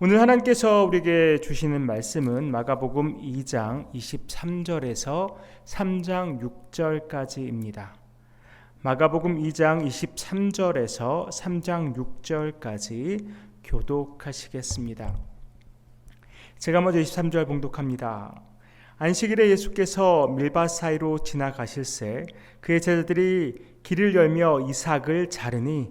오늘 하나님께서 우리에게 주시는 말씀은 마가복음 2장 23절에서 3장 6절까지입니다. 마가복음 2장 23절에서 3장 6절까지 교독하시겠습니다. 제가 먼저 23절 봉독합니다. 안식일에 예수께서 밀밭 사이로 지나가실새 그의 제자들이 길을 열며 이삭을 자르니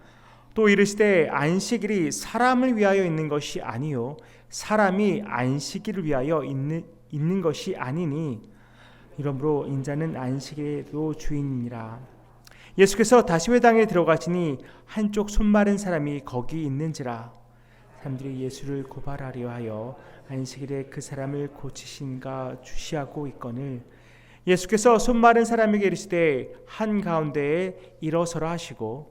또 이르시되 안식일이 사람을 위하여 있는 것이 아니요 사람이 안식일을 위하여 있는, 있는 것이 아니니 이러므로 인자는 안식일도 주인이라. 예수께서 다시 회당에 들어가시니 한쪽 손 마른 사람이 거기 있는지라. 사람들이 예수를 고발하려 하여 안식일에 그 사람을 고치신가 주시하고 있거늘 예수께서 손 마른 사람에게 이르시되 한 가운데에 일어서라 하시고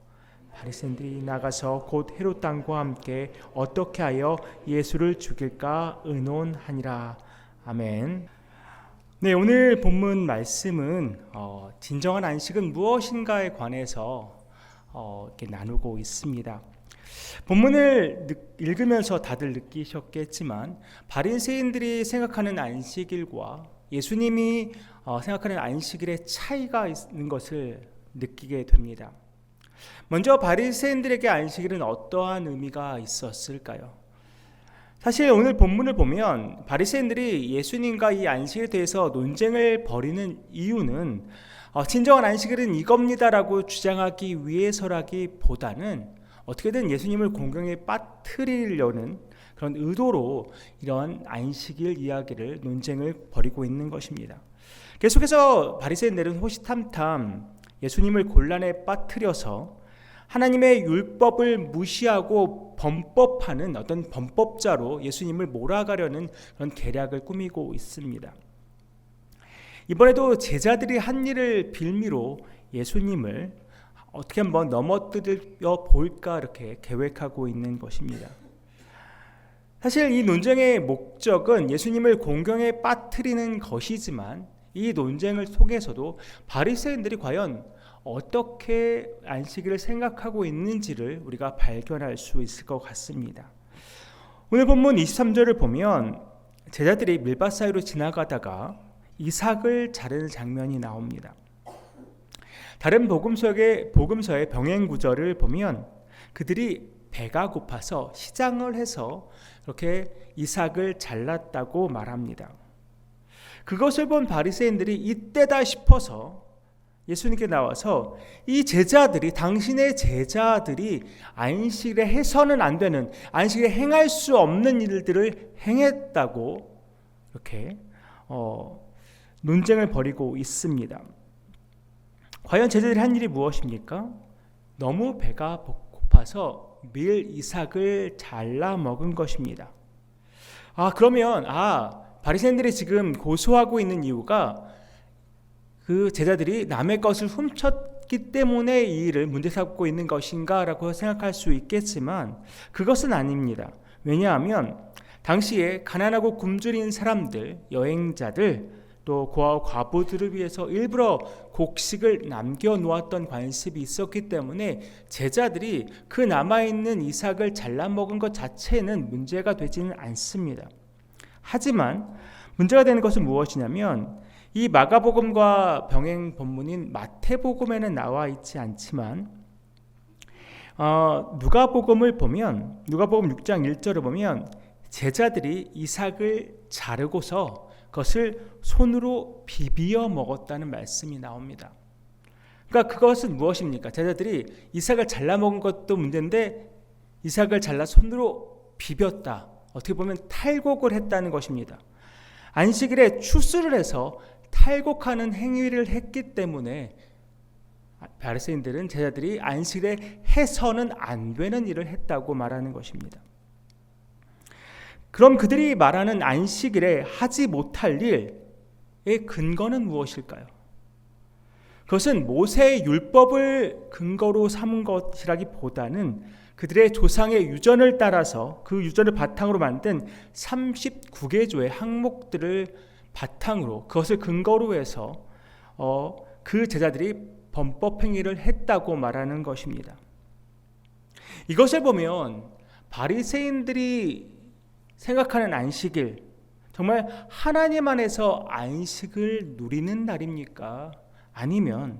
바리새인들이 나가서 곧 헤롯 땅과 함께 어떻게 하여 예수를 죽일까 의논하니라. 아멘. 네, 오늘 본문 말씀은 어, 진정한 안식은 무엇인가에 관해서 어, 이렇게 나누고 있습니다. 본문을 읽으면서 다들 느끼셨겠지만 바리새인들이 생각하는 안식일과 예수님이 어, 생각하는 안식일의 차이가 있는 것을 느끼게 됩니다. 먼저 바리새인들에게 안식일은 어떠한 의미가 있었을까요? 사실 오늘 본문을 보면 바리새인들이 예수님과 이 안식에 대해서 논쟁을 벌이는 이유는 어, 진정한 안식일은 이겁니다라고 주장하기 위해서라기보다는 어떻게든 예수님을 공경에 빠뜨리려는 그런 의도로 이런 안식일 이야기를 논쟁을 벌이고 있는 것입니다. 계속해서 바리새인들은 호시탐탐 예수님을 곤란에 빠뜨려서 하나님의 율법을 무시하고 범법하는 어떤 범법자로 예수님을 몰아가려는 그런 계략을 꾸미고 있습니다. 이번에도 제자들이 한 일을 빌미로 예수님을 어떻게 한번 넘어뜨려 볼까 이렇게 계획하고 있는 것입니다. 사실 이 논쟁의 목적은 예수님을 공경에 빠뜨리는 것이지만 이 논쟁을 속에서도 바리새인들이 과연 어떻게 안식일을 생각하고 있는지를 우리가 발견할 수 있을 것 같습니다. 오늘 본문 23절을 보면 제자들이 밀밭 사이로 지나가다가 이삭을 자르는 장면이 나옵니다. 다른 복음서의 복음서의 병행 구절을 보면 그들이 배가 고파서 시장을 해서 이렇게 이삭을 잘랐다고 말합니다. 그것을 본 바리새인들이 이때다 싶어서 예수님께 나와서 이 제자들이 당신의 제자들이 안식일에 해서는 안 되는 안식일에 행할 수 없는 일들을 행했다고 이렇게 어, 논쟁을 벌이고 있습니다. 과연 제자들이 한 일이 무엇입니까? 너무 배가 고파서 밀 이삭을 잘라 먹은 것입니다. 아 그러면 아 바리새인들이 지금 고소하고 있는 이유가 그 제자들이 남의 것을 훔쳤기 때문에 이 일을 문제 삼고 있는 것인가라고 생각할 수 있겠지만 그것은 아닙니다. 왜냐하면 당시에 가난하고 굶주린 사람들, 여행자들, 또 고아 과부들을 위해서 일부러 곡식을 남겨 놓았던 관습이 있었기 때문에 제자들이 그 남아 있는 이삭을 잘라 먹은 것 자체는 문제가 되지는 않습니다. 하지만 문제가 되는 것은 무엇이냐면 이 마가복음과 병행 본문인 마태복음에는 나와 있지 않지만 어, 누가복음을 보면 누가복음 6장 1절을 보면 제자들이 이삭을 자르고서 그것을 손으로 비비어 먹었다는 말씀이 나옵니다. 그러니까 그것은 무엇입니까? 제자들이 이삭을 잘라 먹은 것도 문제인데 이삭을 잘라 손으로 비볐다. 어떻게 보면 탈곡을 했다는 것입니다. 안식일에 추수를 해서 탈곡하는 행위를 했기 때문에 바리새인들은 제자들이 안식일에 해서는 안 되는 일을 했다고 말하는 것입니다. 그럼 그들이 말하는 안식일에 하지 못할 일의 근거는 무엇일까요? 그것은 모세의 율법을 근거로 삼은 것이라기보다는 그들의 조상의 유전을 따라서 그 유전을 바탕으로 만든 39개조의 항목들을 바탕으로 그것을 근거로 해서 어, 그 제자들이 범법 행위를 했다고 말하는 것입니다. 이것을 보면 바리새인들이 생각하는 안식일 정말 하나님 안에서 안식을 누리는 날입니까? 아니면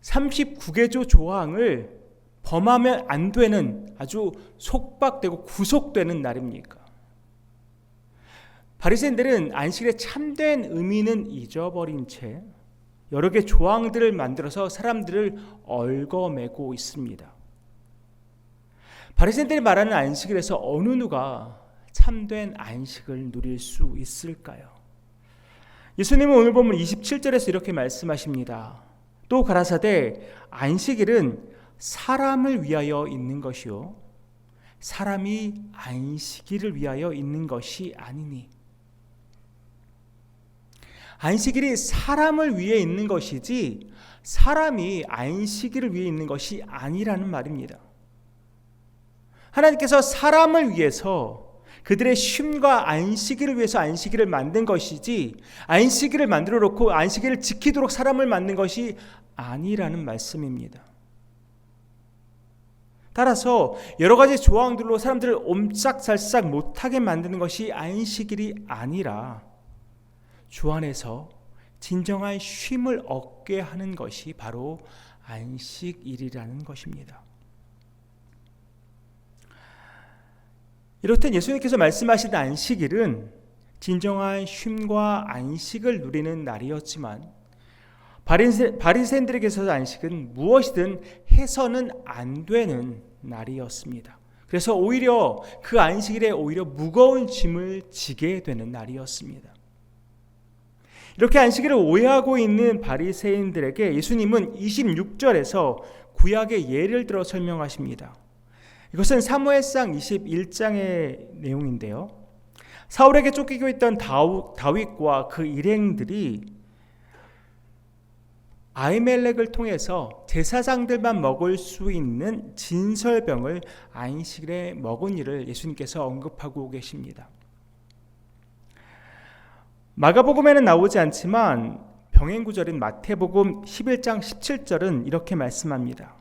39개조 조항을 범하면 안 되는 아주 속박되고 구속되는 날입니까? 바리새인들은 안식일의 참된 의미는 잊어버린 채 여러 개 조항들을 만들어서 사람들을 얽어매고 있습니다. 바리새인들이 말하는 안식일에서 어느 누가 참된 안식을 누릴 수 있을까요? 예수님은 오늘 보면 27절에서 이렇게 말씀하십니다. 또 가라사대 안식일은 사람을 위하여 있는 것이요 사람이 안식일을 위하여 있는 것이 아니니 안식일이 사람을 위해 있는 것이지 사람이 안식일을 위해 있는 것이 아니라는 말입니다. 하나님께서 사람을 위해서 그들의 쉼과 안식일을 위해서 안식일을 만든 것이지 안식일을 만들어 놓고 안식일을 지키도록 사람을 만든 것이 아니라는 말씀입니다. 따라서 여러 가지 조항들로 사람들을 옴짝살짝 못하게 만드는 것이 안식일이 아니라 주 안에서 진정한 쉼을 얻게 하는 것이 바로 안식일이라는 것입니다. 이렇듯 예수님께서 말씀하신 안식일은 진정한 쉼과 안식을 누리는 날이었지만 바리새인들에게서 안식은 무엇이든 해서는 안 되는 날이었습니다. 그래서 오히려 그 안식일에 오히려 무거운 짐을 지게 되는 날이었습니다. 이렇게 안식일을 오해하고 있는 바리새인들에게 예수님은 26절에서 구약의 예를 들어 설명하십니다. 이것은 사무엘상 21장의 내용인데요. 사울에게 쫓기고 있던 다윗과 그 일행들이 아이멜렉을 통해서 제사장들만 먹을 수 있는 진설병을 안식일에 먹은 일을 예수님께서 언급하고 계십니다. 마가복음에는 나오지 않지만 병행 구절인 마태복음 11장 17절은 이렇게 말씀합니다.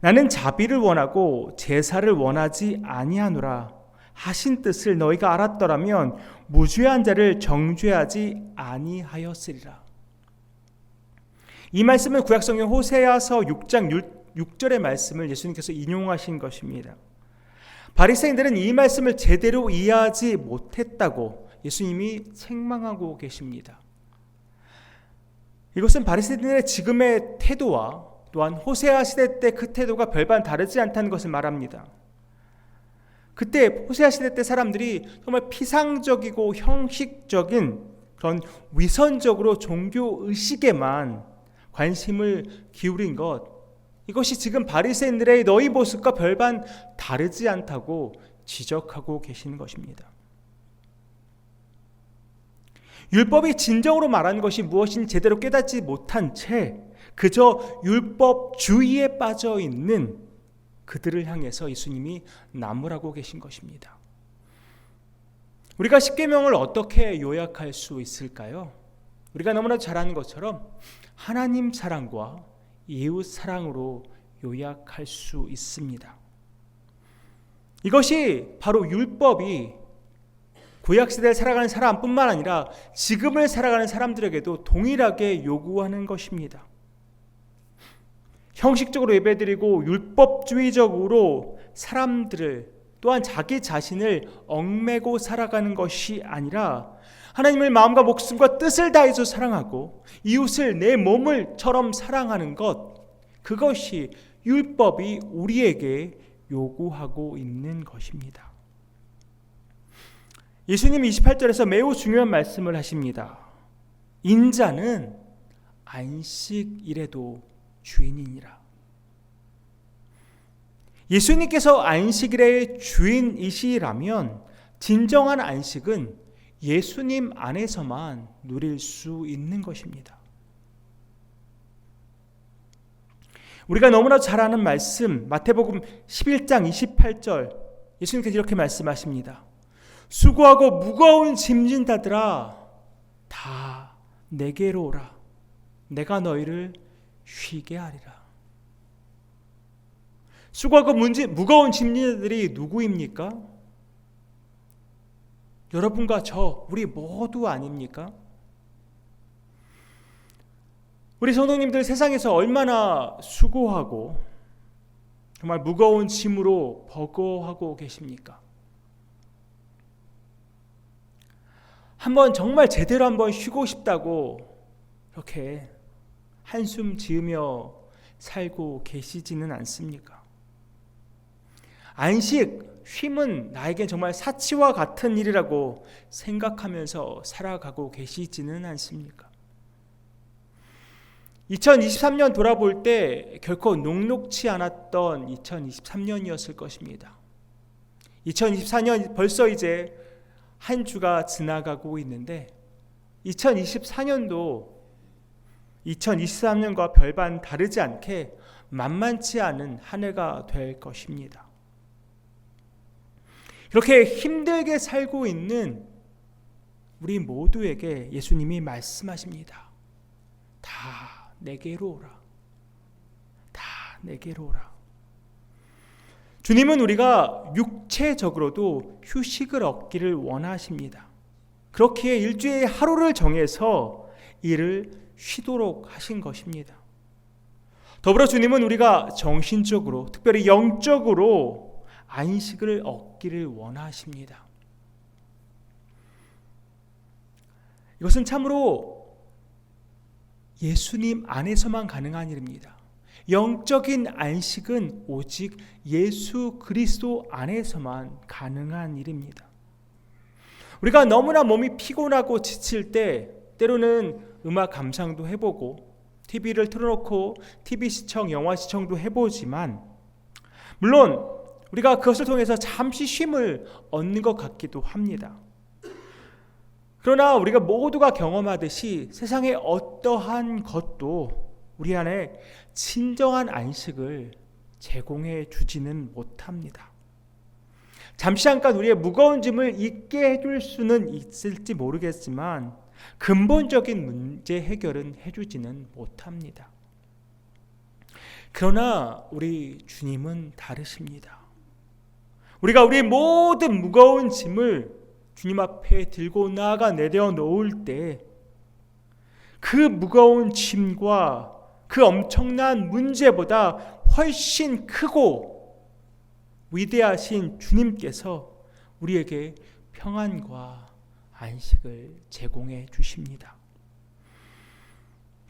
나는 자비를 원하고 제사를 원하지 아니하노라 하신 뜻을 너희가 알았더라면 무죄한 자를 정죄하지 아니하였으리라. 이 말씀은 구약성경 호세아서 6장 6, 절의 말씀을 예수님께서 인용하신 것입니다. 바리새인들은 이 말씀을 제대로 이해하지 못했다고 예수님이 책망하고 계십니다. 이것은 바리새인들의 지금의 태도와 또한 호세아 시대 때 그 태도가 별반 다르지 않다는 것을 말합니다. 그때 호세아 시대 때 사람들이 정말 피상적이고 형식적인 그런 위선적으로 종교 의식에만 관심을 기울인 것 이것이 지금 바리새인들의 너희 모습과 별반 다르지 않다고 지적하고 계시는 것입니다. 율법이 진정으로 말하는 것이 무엇인지 제대로 깨닫지 못한 채 그저 율법 주의에 빠져 있는 그들을 향해서 예수님이 나무라고 계신 것입니다. 우리가 십계명을 어떻게 요약할 수 있을까요? 우리가 너무나 잘 아는 것처럼 하나님 사랑과 이웃 사랑으로 요약할 수 있습니다. 이것이 바로 율법이 구약 시대를 살아가는 사람뿐만 아니라 지금을 살아가는 사람들에게도 동일하게 요구하는 것입니다. 형식적으로 예배드리고 율법주의적으로 사람들을 또한 자기 자신을 얽매고 살아가는 것이 아니라 하나님을 마음과 목숨과 뜻을 다해서 사랑하고 이웃을 내 몸을처럼 사랑하는 것 그것이 율법이 우리에게 요구하고 있는 것입니다. 예수님 28절에서 매우 중요한 말씀을 하십니다. 인자는 안식일에도 주인이니라. 예수님께서 안식일의 주인이시라면 진정한 안식은 예수님 안에서만 누릴 수 있는 것입니다. 우리가 너무나 잘 아는 말씀 마태복음 11장 28절 예수님께서 이렇게 말씀하십니다. 수고하고 무거운 짐진 자들아 다 내게로 오라 내가 너희를 쉬게 하리라. 수고하고 문제, 무거운 짐진들이 누구입니까? 여러분과 저 우리 모두 아닙니까? 우리 성도님들 세상에서 얼마나 수고하고 정말 무거운 짐으로 버거하고 계십니까? 한번 정말 제대로 한번 쉬고 싶다고 이렇게 한숨 지으며 살고 계시지는 않습니까? 안식, 쉼은 나에게 정말 사치와 같은 일이라고 생각하면서 살아가고 계시지는 않습니까? 2023년 돌아볼 때 결코 녹록치 않았던 2023년이었을 것입니다. 2024년 벌써 이제 한 주가 지나가고 있는데 2024년도 2023년과 별반 다르지 않게 만만치 않은 한 해가 될 것입니다. 이렇게 힘들게 살고 있는 우리 모두에게 예수님이 말씀하십니다. 다 내게로 오라. 다 내게로 오라. 주님은 우리가 육체적으로도 휴식을 얻기를 원하십니다. 그렇기에 일주일에 하루를 정해서 일을 쉬도록 하신 것입니다. 더불어 주님은 우리가 정신적으로, 특별히 영적으로 안식을 얻기를 원하십니다. 이것은 참으로 예수님 안에서만 가능한 일입니다. 영적인 안식은 오직 예수 그리스도 안에서만 가능한 일입니다. 우리가 너무나 몸이 피곤하고 지칠 때 때로는 음악 감상도 해보고 TV를 틀어놓고 TV 시청, 영화 시청도 해보지만 물론 우리가 그것을 통해서 잠시 쉼을 얻는 것 같기도 합니다. 그러나 우리가 모두가 경험하듯이 세상의 어떠한 것도 우리 안에 진정한 안식을 제공해 주지는 못합니다. 잠시 잠깐 우리의 무거운 짐을 잊게 해줄 수는 있을지 모르겠지만 근본적인 문제 해결은 해주지는 못합니다. 그러나 우리 주님은 다르십니다. 우리가 우리 모든 무거운 짐을 주님 앞에 들고 나아가 내려 놓을 때 그 무거운 짐과 그 엄청난 문제보다 훨씬 크고 위대하신 주님께서 우리에게 평안과 안식을 제공해 주십니다.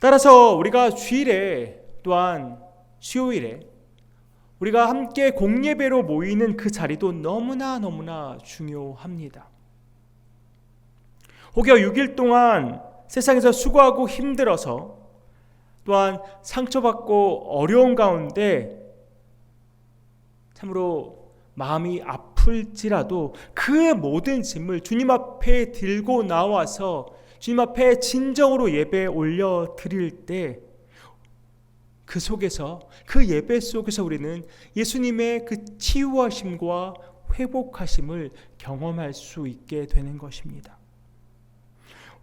따라서 우리가 주일에 또한 수요일에 우리가 함께 공예배로 모이는 그 자리도 너무나 너무나 중요합니다. 혹여 6일 동안 세상에서 수고하고 힘들어서 또한 상처받고 어려운 가운데 참으로 마음이 아플지라도 그 모든 짐을 주님 앞에 들고 나와서 주님 앞에 진정으로 예배 올려 드릴 때 그 속에서 그 예배 속에서 우리는 예수님의 그 치유하심과 회복하심을 경험할 수 있게 되는 것입니다.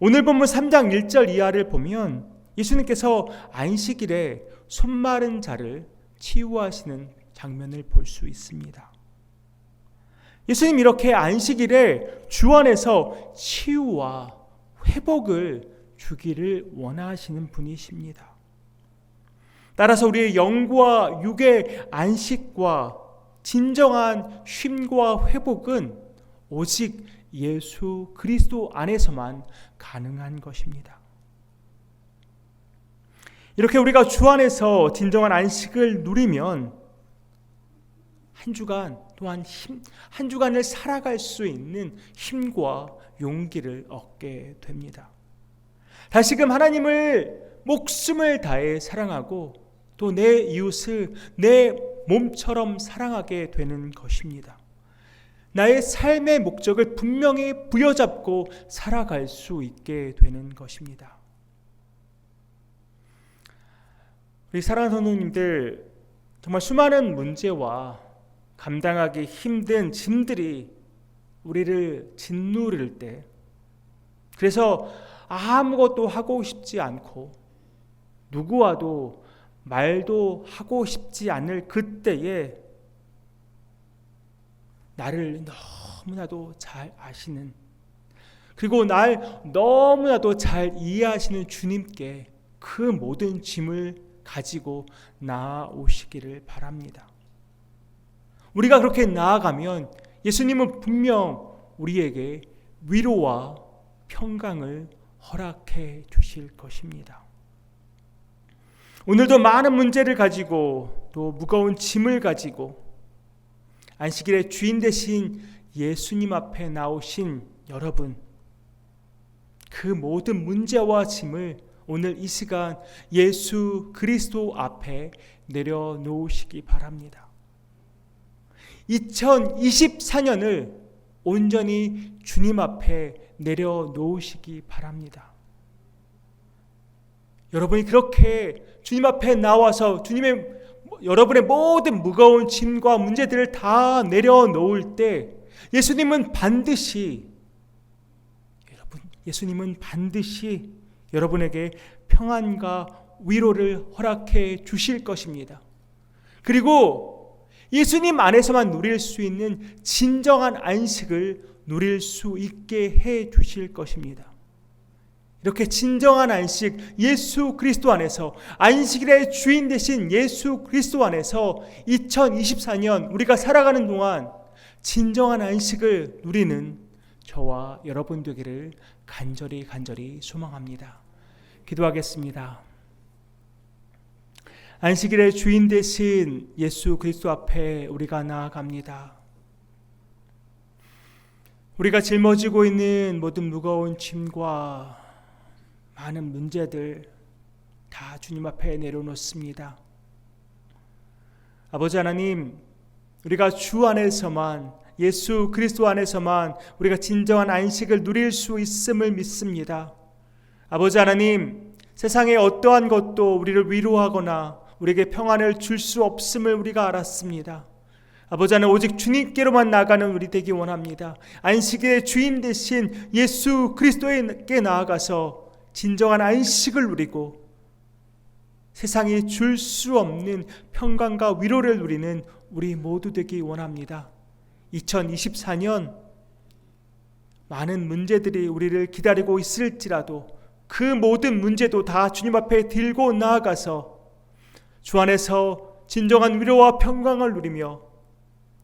오늘 본문 3장 1절 이하를 보면 예수님께서 안식일에 손 마른 자를 치유하시는 장면을 볼 수 있습니다. 예수님 이렇게 안식일에 주 안에서 치유와 회복을 주기를 원하시는 분이십니다. 따라서 우리의 영과 육의 안식과 진정한 쉼과 회복은 오직 예수 그리스도 안에서만 가능한 것입니다. 이렇게 우리가 주 안에서 진정한 안식을 누리면 한 주간 또한 힘, 한 주간을 살아갈 수 있는 힘과 용기를 얻게 됩니다. 다시금 하나님을 목숨을 다해 사랑하고 또 내 이웃을 내 몸처럼 사랑하게 되는 것입니다. 나의 삶의 목적을 분명히 부여잡고 살아갈 수 있게 되는 것입니다. 우리 사랑하는 성도님들 정말 수많은 문제와 감당하기 힘든 짐들이 우리를 짓누를 때 그래서 아무것도 하고 싶지 않고 누구와도 말도 하고 싶지 않을 그때에 나를 너무나도 잘 아시는 그리고 날 너무나도 잘 이해하시는 주님께 그 모든 짐을 가지고 나아오시기를 바랍니다. 우리가 그렇게 나아가면 예수님은 분명 우리에게 위로와 평강을 허락해 주실 것입니다. 오늘도 많은 문제를 가지고 또 무거운 짐을 가지고 안식일의 주인 되신 예수님 앞에 나오신 여러분 그 모든 문제와 짐을 오늘 이 시간 예수 그리스도 앞에 내려놓으시기 바랍니다. 2024년을 온전히 주님 앞에 내려놓으시기 바랍니다. 여러분이 그렇게 주님 앞에 나와서 주님의 여러분의 모든 무거운 짐과 문제들을 다 내려놓을 때 예수님은 반드시 여러분 예수님은 반드시 여러분에게 평안과 위로를 허락해 주실 것입니다. 그리고 예수님 안에서만 누릴 수 있는 진정한 안식을 누릴 수 있게 해 주실 것입니다. 이렇게 진정한 안식 예수 그리스도 안에서 안식일의 주인 되신 예수 그리스도 안에서 2024년 우리가 살아가는 동안 진정한 안식을 누리는 저와 여러분 되기를 간절히 간절히 소망합니다. 기도하겠습니다. 안식일의 주인 되신 예수 그리스도 앞에 우리가 나아갑니다. 우리가 짊어지고 있는 모든 무거운 짐과 많은 문제들 다 주님 앞에 내려놓습니다. 아버지 하나님, 우리가 주 안에서만 예수 그리스도 안에서만 우리가 진정한 안식을 누릴 수 있음을 믿습니다. 아버지 하나님, 세상의 어떠한 것도 우리를 위로하거나 우리에게 평안을 줄 수 없음을 우리가 알았습니다. 아버지 하나님 오직 주님께로만 나가는 우리 되기 원합니다. 안식의 주인 대신 예수 그리스도에게 나아가서 진정한 안식을 누리고 세상이 줄 수 없는 평강과 위로를 누리는 우리 모두 되기 원합니다. 2024년 많은 문제들이 우리를 기다리고 있을지라도 그 모든 문제도 다 주님 앞에 들고 나아가서 주 안에서 진정한 위로와 평강을 누리며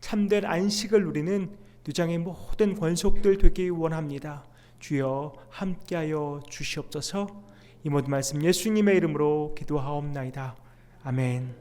참된 안식을 누리는 누장의 모든 권속들 되기 원합니다. 주여 함께하여 주시옵소서. 이 모든 말씀 예수님의 이름으로 기도하옵나이다. 아멘.